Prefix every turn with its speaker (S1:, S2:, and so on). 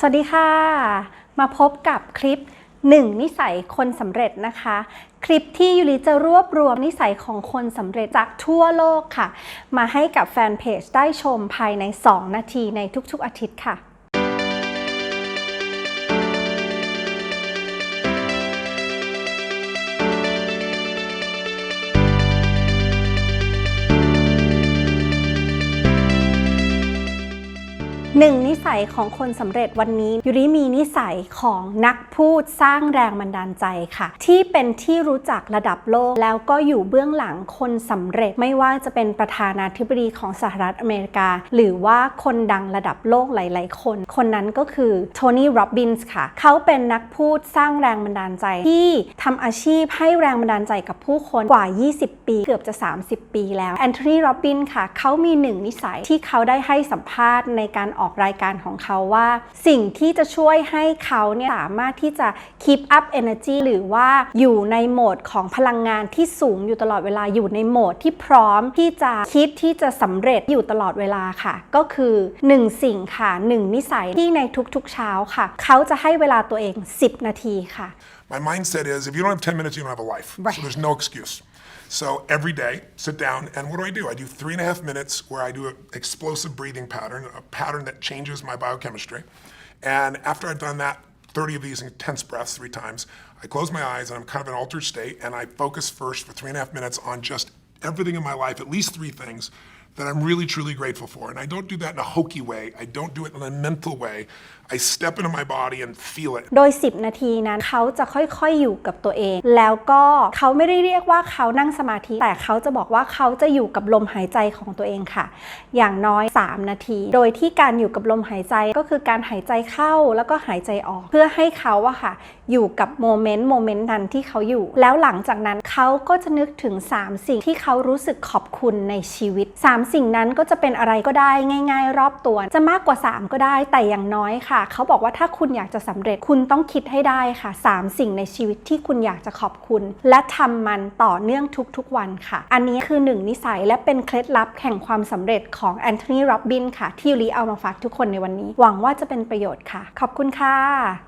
S1: สวัสดีค่ะ มาพบกับคลิป 1 นิสัยคนสำเร็จนะคะ คลิปที่ยูริจะรวบรวมนิสัยของคนสำเร็จจากทั่วโลกค่ะ มาให้กับแฟนเพจได้ชมภายใน 2 นาทีในทุกๆอาทิตย์ค่ะ หนึ่งนิสัยของคนสำเร็จวันนี้ยูริมีนิสัยของนักพูดสร้างแรงบันดาลใจค่ะ ที่เป็นที่รู้จักระดับโลก แล้วก็อยู่เบื้องหลังคนสำเร็จไม่ว่าจะเป็นประธานาธิบดีของสหรัฐอเมริกา หรือว่าคนดังระดับโลกหลาย ๆ คน คนนั้นก็คือโทนี่โรบบินส์ค่ะ เขาเป็นนักพูดสร้างแรงบันดาลใจ ที่ทำอาชีพให้แรงบันดาลใจกับผู้คนกว่า 20 ปี เกือบจะ 30 ปีแล้วแอนโทนีโรบบินค่ะเขามีหนึ่งนิสัยที่เขาได้ให้สัมภาษณ์ในการออกรายการของเขาว่า สิ่งที่จะช่วยให้เขาเนี่ยสามารถที่จะ keep up energy หรือว่าอยู่ในโหมดของพลังงานที่สูงอยู่ตลอดเวลาอยู่ในโหมดที่พร้อมที่จะคิดที่จะสำเร็จอยู่ตลอดเวลาค่ะ ก็คือ 1 สิ่งค่ะ 1 นิสัยที่ในทุกๆเช้าค่ะ เขาจะให้เวลาตัวเอง 10 นาทีค่ะ
S2: My mindset is if you don't have 10 minutes, you don't have a life.
S1: Right.
S2: So there's no excuse. So every day, sit down, and what do I do? I do three and a half minutes where I do an explosive breathing pattern, a pattern that changes my biochemistry. And after I've done that, 30 of these intense breaths three times, I close my eyes and I'm kind of in an altered state, and I focus first for three and a half minutes on just everything in my life, at least three things that I'm really truly grateful for. And I don't do that in a hokey way. I don't do it in a mental way. I step into my body and feel it.
S1: โดย 10 นาทีนั้นเขาจะค่อยๆอยู่กับตัวเอง แล้วก็เขาไม่ได้เรียกว่าเขานั่งสมาธิ แต่เขาจะบอกว่าเขาจะอยู่กับลมหายใจของตัวเองค่ะ อย่างน้อย 3 นาที โดยที่การอยู่กับลมหายใจก็คือการหายใจเข้าแล้วก็หายใจออก เพื่อให้เขาอะค่ะ อยู่กับโมเมนต์โมเมนต์นั้นที่เขาอยู่ แล้วหลังจากนั้นเขาก็จะนึกถึง 3 สิ่งที่เขารู้สึกขอบคุณในชีวิต3สิ่งนั้นก็จะเป็นอะไรก็ได้ง่าย ๆ รอบตัว จะมากกว่า 3 ก็ได้แต่อย่างน้อยค่ะ เขาบอกว่าถ้าคุณอยากจะสำเร็จคุณต้องคิดให้ได้ค่ะ 3 สิ่งในชีวิตที่คุณอยากจะขอบคุณ และทำมันต่อเนื่องทุกๆวันค่ะ อันนี้คือหนึ่งนิสัยและเป็นเคล็ดลับแห่งความสำเร็จของแอนโทนีโรบบินค่ะ ที่ยูริเอามาฝากทุกคนในวันนี้ หวังว่าจะเป็นประโยชน์ค่ะ ขอบคุณค่ะ